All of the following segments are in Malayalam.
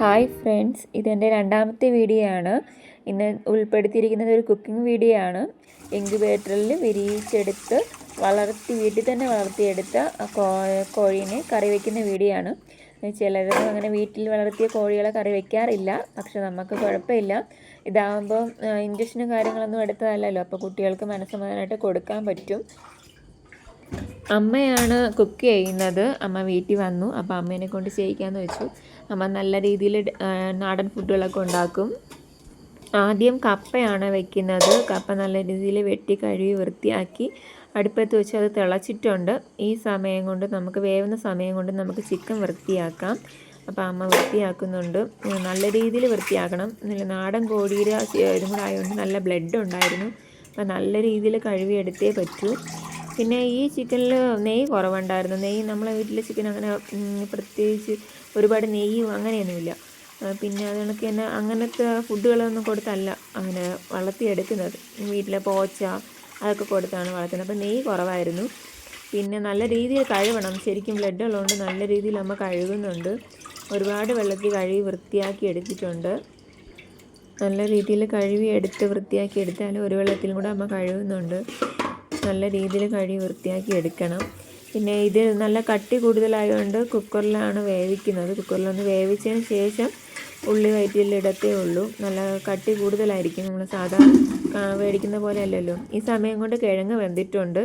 ഹായ് ഫ്രണ്ട്സ് ഇതെന്റെ രണ്ടാമത്തെ വീഡിയോ ആണ്. ഇന്ന് ഉൾപ്പെടുത്തിയിരിക്കുന്നത് ഒരു കുക്കിംഗ് വീഡിയോ ആണ്. ഇൻക്യുബേറ്ററിൽ വിരിയിച്ചെടുത്ത് വളർത്തി വീട്ടിൽ തന്നെ വളർത്തിയെടുത്ത കോഴീനെ കറി വയ്ക്കുന്ന വീഡിയോ ആണ്. ചിലരൊന്നും അങ്ങനെ വീട്ടിൽ വളർത്തിയ കോഴികളെ കറി വയ്ക്കാറില്ല പക്ഷെ നമുക്ക് കുഴപ്പമില്ല. ഇതാകുമ്പോൾ ഇഞ്ചക്ഷനും കാര്യങ്ങളൊന്നും എടുത്തതല്ലല്ലോ. അപ്പോൾ കുട്ടികൾക്ക് മനസ്സമാധാനമായിട്ട് കൊടുക്കാൻ പറ്റും. അമ്മയാണ് കുക്ക് ചെയ്യുന്നത്. അമ്മ വീട്ടിൽ വന്നു. അപ്പോൾ അമ്മേനെ കൊണ്ട് ചെയ്യിക്കാമെന്ന് വെച്ചു. അമ്മ നല്ല രീതിയിൽ നാടൻ ഫുഡുകളൊക്കെ ഉണ്ടാക്കും. ആദ്യം കപ്പയാണ് വെക്കുന്നത്. കപ്പ നല്ല രീതിയിൽ വെട്ടി കഴുകി വൃത്തിയാക്കി അടുപ്പത്ത് വെച്ച് അത് തിളച്ചിട്ടുണ്ട്. ഈ സമയം കൊണ്ട് നമുക്ക് വേവുന്ന സമയം കൊണ്ട് നമുക്ക് ചിക്കൻ വൃത്തിയാക്കാം. അപ്പോൾ അമ്മ വൃത്തിയാക്കുന്നുണ്ട്. നല്ല രീതിയിൽ വൃത്തിയാക്കണം. നല്ല നാടൻ കോഴിയുടെ ഇതും കൂടെ ആയതുകൊണ്ട് നല്ല ബ്ലഡ് ഉണ്ടായിരുന്നു. അപ്പോൾ നല്ല രീതിയിൽ കഴുകിയെടുത്തേ പറ്റൂ. പിന്നെ ഈ ചിക്കനിൽ നെയ്യ് കുറവുണ്ടായിരുന്നു. നെയ്യ് നമ്മളെ വീട്ടിലെ ചിക്കൻ അങ്ങനെ പ്രത്യേകിച്ച് ഒരുപാട് നെയ്യും അങ്ങനെയൊന്നുമില്ല. പിന്നെ അത് കണക്ക് തന്നെ അങ്ങനത്തെ ഫുഡുകളൊന്നും കൊടുത്തല്ല അങ്ങനെ വളർത്തിയെടുക്കുന്നത്. വീട്ടിലെ പോച്ച അതൊക്കെ കൊടുത്താണ് വളർത്തുന്നത്. അപ്പോൾ നെയ്യ് കുറവായിരുന്നു. പിന്നെ നല്ല രീതിയിൽ കഴുകണം ശരിക്കും ബ്ലഡ് ഉള്ളതുകൊണ്ട് നല്ല രീതിയിൽ അമ്മ കഴുകുന്നുണ്ട്. ഒരുപാട് വെള്ളത്തിൽ കഴുകി വൃത്തിയാക്കി എടുത്തിട്ടുണ്ട്. നല്ല രീതിയിൽ കഴുകി എടുത്ത് വൃത്തിയാക്കി എടുത്താൽ ഒരു വെള്ളത്തിലും കൂടെ അമ്മ കഴുകുന്നുണ്ട്. നല്ല രീതിയിൽ കഴുകി വൃത്തിയാക്കി എടുക്കണം. പിന്നെ ഇത് നല്ല കട്ടി കൂടുതലായതുകൊണ്ട് കുക്കറിലാണ് വേവിക്കുന്നത്. കുക്കറിലൊന്ന് വേവിച്ചതിന് ശേഷം ഉള്ളി വയറ്റിലിടത്തേ ഉള്ളൂ. നല്ല കട്ടി കൂടുതലായിരിക്കും. നമ്മൾ ആ, മേടിക്കുന്ന പോലെ അല്ലല്ലോ ഈ സമയം കൊണ്ട് കിഴങ്ങ് വെന്തിട്ടുണ്ട്.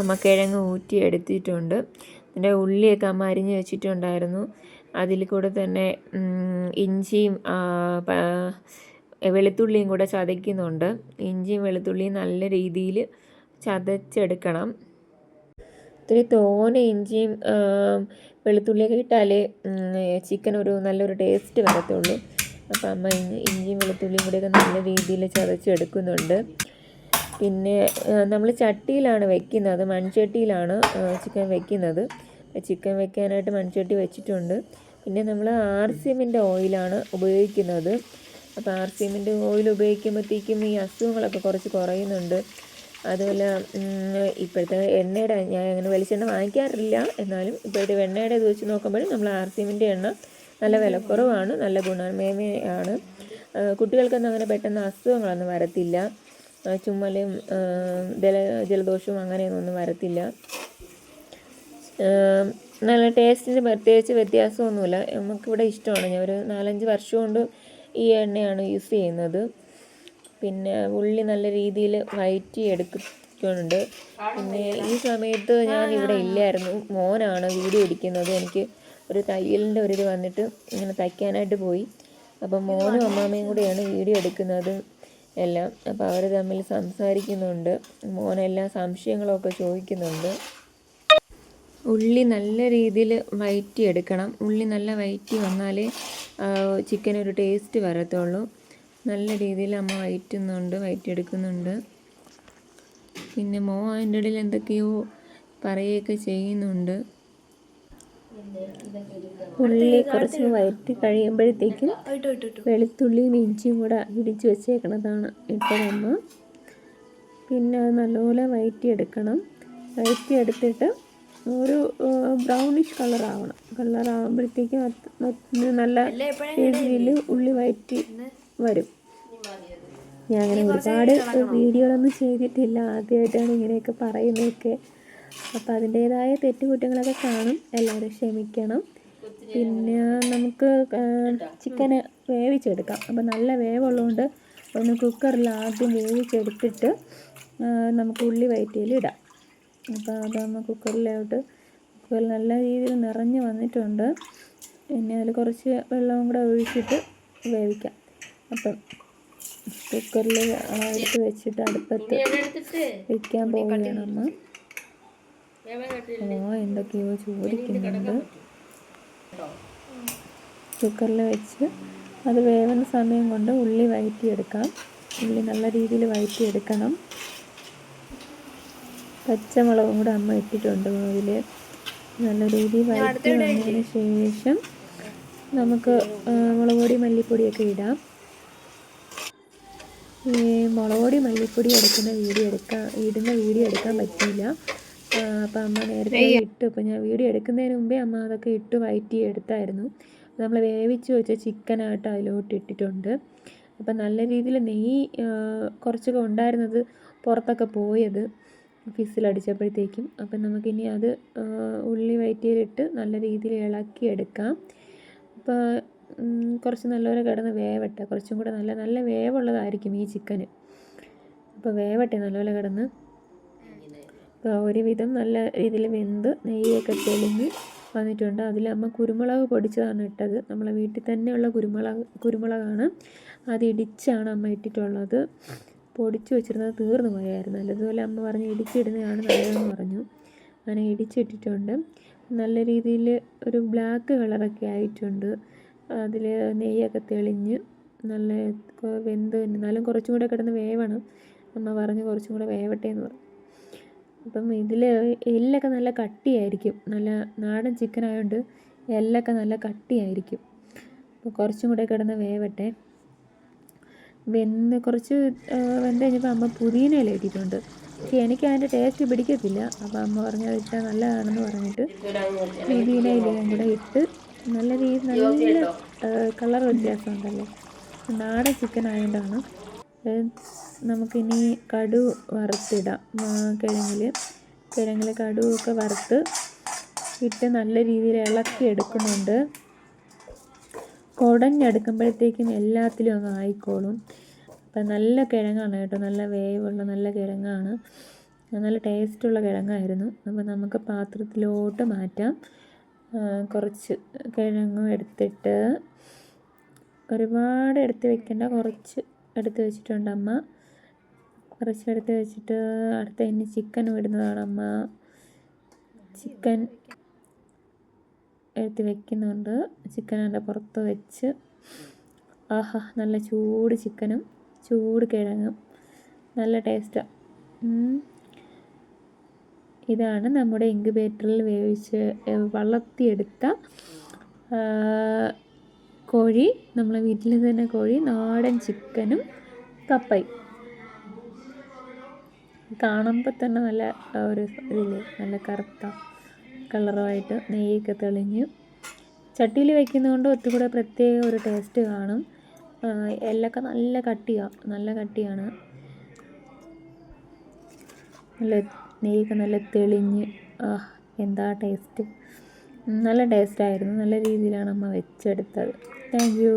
അമ്മ കിഴങ്ങ് ഊറ്റി എടുത്തിട്ടുണ്ട്. പിന്നെ ഉള്ളിയൊക്കെ അമ്മ അരിഞ്ഞ് വെച്ചിട്ടുണ്ടായിരുന്നു. അതിൽ കൂടെ തന്നെ ഇഞ്ചിയും വെളുത്തുള്ളിയും കൂടെ ചതയ്ക്കുന്നുണ്ട്. ഇഞ്ചിയും വെളുത്തുള്ളിയും നല്ല രീതിയിൽ ചതച്ചെടുക്കണം. ഇത്തിരി തോനെ ഇഞ്ചിയും വെളുത്തുള്ളിയൊക്കെ ഇട്ടാലേ ചിക്കൻ ഒരു നല്ലൊരു ടേസ്റ്റ് വരത്തുള്ളൂ. അപ്പോൾ അമ്മ ഇഞ്ചിയും വെളുത്തുള്ളിയും കൂടെയൊക്കെ നല്ല രീതിയിൽ ചതച്ചെടുക്കുന്നുണ്ട്. പിന്നെ നമ്മൾ ചട്ടിയിലാണ് വെക്കുന്നത്. മൺചട്ടിയിലാണ് ചിക്കൻ വെക്കുന്നത്. ചിക്കൻ വെക്കാനായിട്ട് മൺചട്ടി വെച്ചിട്ടുണ്ട്. പിന്നെ നമ്മൾ ആർ സി എമ്മിന്റെ ഓയിലാണ് ഉപയോഗിക്കുന്നത്. അപ്പോൾ ആർ സി എമ്മിന്റെ ഓയിൽ ഉപയോഗിക്കുമ്പോഴത്തേക്കും ഈ അസുഖങ്ങളൊക്കെ കുറച്ച് കുറയുന്നുണ്ട്. അതുപോലെ ഇപ്പോഴത്തെ എണ്ണയുടെ ഞാൻ അങ്ങനെ വെളിച്ചെണ്ണ വാങ്ങിക്കാറില്ല. എന്നാലും ഇപ്പോഴത്തെ എണ്ണയുടെ ഇത് വെച്ച് നോക്കുമ്പോൾ നമ്മൾ ആർ സി എമ്മിന്റെ എണ്ണ നല്ല വിലക്കുറവാണ് നല്ല ഗുണമേന്മയാണ്. കുട്ടികൾക്കൊന്നും അങ്ങനെ പെട്ടെന്ന് അസുഖങ്ങളൊന്നും വരത്തില്ല. ചുമ്മലും ജല ജലദോഷവും അങ്ങനെയൊന്നും വരത്തില്ല. നല്ല ടേസ്റ്റിന് പ്രത്യേകിച്ച് വ്യത്യാസമൊന്നുമില്ല. നമുക്കിവിടെ ഇഷ്ടമാണ്. ഞാൻ ഒരു നാലഞ്ച് വർഷം കൊണ്ട് ഈ എണ്ണയാണ് യൂസ് ചെയ്യുന്നത്. പിന്നെ ഉള്ളി നല്ല രീതിയിൽ വഴറ്റി എടുക്കുന്നുണ്ട് പിന്നെ ഈ സമയത്ത് ഞാൻ ഇവിടെ ഇല്ലായിരുന്നു. മോനാണ് വീഡിയോ എടുക്കുന്നത്. എനിക്ക് ഒരു തയ്യലിന്റെ ഒരു വന്നിട്ട് ഇങ്ങനെ തയ്ക്കാനായിട്ട് പോയി. അപ്പം മോനും അമ്മാമ്മയും കൂടെയാണ് വീഡിയോ എടുക്കുന്നത് എല്ലാം. അപ്പോൾ അവർ തമ്മിൽ സംസാരിക്കുന്നുണ്ട്. മോനെല്ലാം സംശയങ്ങളൊക്കെ ചോദിക്കുന്നുണ്ട്. ഉള്ളി നല്ല രീതിയിൽ വയറ്റി എടുക്കണം ഉള്ളി നല്ല വയറ്റി വന്നാലേ ചിക്കൻ ഒരു ടേസ്റ്റ് വരത്തുള്ളൂ. നല്ല രീതിയിൽ അമ്മ വയറ്റുന്നുണ്ട് വയറ്റിയെടുക്കുന്നുണ്ട്. പിന്നെ മോ അതിന്റെ ഇടയിൽ എന്തൊക്കെയോ പറയുകയൊക്കെ ചെയ്യുന്നുണ്ട്. ഉള്ളി കുറച്ച് വയറ്റി കഴിയുമ്പോഴത്തേക്കും വെളുത്തുള്ളിയും ഇഞ്ചിയും കൂടെ ഇടിച്ച് വെച്ചേക്കണതാണ് ഇട്ടതമ്മ പിന്നെ അത് നല്ലപോലെ വയറ്റിയെടുക്കണം. വയറ്റിയെടുത്തിട്ട് ഒരു ബ്രൗണിഷ് കളറാവണം കളറാവുമ്പോഴത്തേക്കും നല്ല രീതിയിൽ ഉള്ളി വയറ്റി വരും. ഞാൻ അങ്ങനെ ഒരുപാട് വീഡിയോകളൊന്നും ചെയ്തിട്ടില്ല. ആദ്യമായിട്ടാണ് ഇങ്ങനെയൊക്കെ പറയുന്നതൊക്കെ. അപ്പോൾ അതിന്റേതായ തെറ്റുകുറ്റങ്ങളൊക്കെ കാണും. എല്ലാവരും ക്ഷമിക്കണം. പിന്നെ നമുക്ക് ചിക്കന് വേവിച്ചെടുക്കാം. അപ്പോൾ നല്ല വേവുള്ളതുകൊണ്ട് ഒന്ന് കുക്കറിൽ ആദ്യം വേവിച്ചെടുത്തിട്ട് നമുക്ക് ഉള്ളി വയറ്റിയിൽ ഇടാം. അപ്പോൾ അതൊന്ന് കുക്കറിലോട്ട് കുക്കറിൽ നല്ല രീതിയിൽ നിറഞ്ഞു വന്നിട്ടുണ്ട്. പിന്നെ അതിൽ കുറച്ച് വെള്ളവും കൂടെ ഒഴിച്ചിട്ട് വേവിക്കാം. അപ്പം കുക്കറിൽ എടുത്ത് വെച്ചിട്ട് അടുപ്പത്ത് വെക്കാൻ പോവുകയാണ് അമ്മ. ഓ എന്തൊക്കെയോ ചോദിക്കുന്നുണ്ട്. കുക്കറിൽ വെച്ച് അത് വേവുന്ന സമയം കൊണ്ട് ഉള്ളി വഴറ്റിയെടുക്കാം ഉള്ളി നല്ല രീതിയിൽ വഴറ്റിയെടുക്കണം പച്ചമുളകും കൂടെ അമ്മ ഇട്ടിട്ടുണ്ട് അതിൽ നല്ല രീതിയിൽ വഴറ്റി വന്നതിന് ശേഷം നമുക്ക് മുളക് പൊടി മല്ലിപ്പൊടിയൊക്കെ ഇടാം. ഈ മുളക് പൊടി മല്ലിപ്പൊടി എടുക്കുന്ന വീഡിയോ എടുക്കാൻ ഇടുന്ന വീഡിയോ എടുക്കാൻ പറ്റിയില്ല. അപ്പം അമ്മ നേരത്തെ ഇട്ടു. അപ്പം ഞാൻ വീഡിയോ എടുക്കുന്നതിന് മുമ്പേ അമ്മ അതൊക്കെ ഇട്ട് വയറ്റി എടുത്തായിരുന്നു. നമ്മൾ വേവിച്ച് വെച്ച ചിക്കനായിട്ട് അതിലോട്ട് ഇട്ടിട്ടുണ്ട്. അപ്പം നല്ല രീതിയിൽ നെയ്യ് കുറച്ചൊക്കെ ഉണ്ടായിരുന്നത് പുറത്തൊക്കെ പോയത് ഫിസിലടിച്ചപ്പോഴത്തേക്കും അപ്പം നമുക്കിനി അത് ഉള്ളി വയറ്റിയിലിട്ട് നല്ല രീതിയിൽ ഇളക്കി എടുക്കാം അപ്പോൾ കുറച്ച് നല്ലപോലെ കിടന്ന് വേവട്ടെ. കുറച്ചും കൂടെ നല്ല നല്ല വേവുള്ളതായിരിക്കും ഈ ചിക്കന്. അപ്പോൾ വേവട്ടെ നല്ലപോലെ കിടന്ന്. ഒരുവിധം നല്ല രീതിയിൽ വെന്ത് നെയ്യൊക്കെ തെളിഞ്ഞ് വന്നിട്ടുണ്ട്. അതിൽ അമ്മ കുരുമുളക് പൊടിച്ചതാണ് ഇട്ടത്. നമ്മളെ വീട്ടിൽ തന്നെയുള്ള കുരുമുളക് കുരുമുളകാണ്. അത് ഇടിച്ചാണ് അമ്മ ഇട്ടിട്ടുള്ളത്. പൊടിച്ച് വെച്ചിരുന്നത് തീർന്നു പോയായിരുന്നു. അതുപോലെ അമ്മ പറഞ്ഞ് ഇടിച്ചിടുന്നതാണ് നല്ലതെന്ന് പറഞ്ഞു. അങ്ങനെ ഇടിച്ചിട്ടിട്ടുണ്ട്. നല്ല രീതിയിൽ ഒരു ബ്ലാക്ക് കളറൊക്കെ ആയിട്ടുണ്ട്. അതിൽ നെയ്യൊക്കെ തെളിഞ്ഞ് നല്ല വെന്ത് എന്നാലും കുറച്ചും കൂടെ കിടന്ന് വേവണം. അമ്മ പറഞ്ഞ് കുറച്ചും കൂടെ വേവട്ടെ എന്ന് പറഞ്ഞു. അപ്പം ഇതിൽ എല്ലൊക്കെ നല്ല കട്ടിയായിരിക്കും. നല്ല നാടൻ ചിക്കൻ ആയതുകൊണ്ട് എല്ലൊക്കെ നല്ല കട്ടിയായിരിക്കും. അപ്പോൾ കുറച്ചും കൂടെ കിടന്ന് വേവട്ടെ. വെന്ത് കുറച്ച് വെന്ത് കഴിഞ്ഞപ്പോൾ അമ്മ പുതിനയില ഇട്ടിട്ടുണ്ട്. പക്ഷേ എനിക്ക് അതിന്റെ ടേസ്റ്റ് പിടിക്കത്തില്ല. അപ്പോൾ അമ്മ പറഞ്ഞു അത് ഇട്ടാൽ നല്ലതാണെന്ന് പറഞ്ഞിട്ട് പുതിനയിലയും കൂടെ ഇട്ട് നല്ല രീതി നല്ല കളർ വ്യത്യാസമുണ്ടല്ലോ? നാടൻ ചിക്കൻ ആയതുകൊണ്ടാണ്. നമുക്കിനി കടു വറുത്തിടാം. കിഴങ്ങിൽ കിഴങ്ങിൽ കടുവൊക്കെ വറുത്ത് ഇട്ട് നല്ല രീതിയിൽ ഇളക്കി എടുക്കുന്നുണ്ട് കുടഞ്ഞെടുക്കുമ്പോഴത്തേക്കും എല്ലാത്തിലും അങ്ങ് ആയിക്കോളും. അപ്പം നല്ല കിഴങ്ങാണ് കേട്ടോ. നല്ല വേവുള്ള നല്ല കിഴങ്ങാണ്. നല്ല ടേസ്റ്റുള്ള കിഴങ്ങായിരുന്നു. അപ്പോൾ നമുക്ക് പാത്രത്തിലോട്ട് മാറ്റാം. കുറച്ച് കിഴങ്ങും എടുത്തിട്ട് ഒരുപാട് എടുത്ത് വെക്കേണ്ട കുറച്ച് എടുത്ത് വെച്ചിട്ടുണ്ട് അമ്മ. കുറച്ച് എടുത്ത് വെച്ചിട്ട് അടുത്ത ഇനി ചിക്കൻ ഇടുന്നതാണ് അമ്മ. ചിക്കൻ എടുത്ത് വെക്കുന്നുണ്ട്. ചിക്കൻ എന്റെ പുറത്ത് വെച്ച്. ആഹാ നല്ല ചൂട് ചിക്കനും ചൂട് കിഴങ്ങും. നല്ല ടേസ്റ്റാണ് ഇതാണ് നമ്മുടെ ഇൻക്യുബേറ്ററിൽ വേവിച്ച് വളർത്തിയെടുത്ത കോഴി. നമ്മളെ വീട്ടിൽ തന്നെ കോഴി നാടൻ ചിക്കനും കപ്പയും. കാണുമ്പോൾ തന്നെ നല്ല ഒരു ഇതില്ലേ നല്ല കറുത്ത കളറുമായിട്ട് നെയ്യൊക്കെ തെളിഞ്ഞ്. ചട്ടിയിൽ വയ്ക്കുന്നതുകൊണ്ട് ഒത്തുകൂടെ പ്രത്യേക ഒരു ടേസ്റ്റ് കാണും. എല്ലൊക്കെ നല്ല കട്ടിയാണ് നല്ല കട്ടിയാണ്. നല്ല നെയ്യൊക്കെ നല്ല തെളിഞ്ഞ് എന്താ ടേസ്റ്റ് നല്ല ടേസ്റ്റായിരുന്നു നല്ല രീതിയിലാണ് അമ്മ വെച്ചെടുത്തത്. Thank you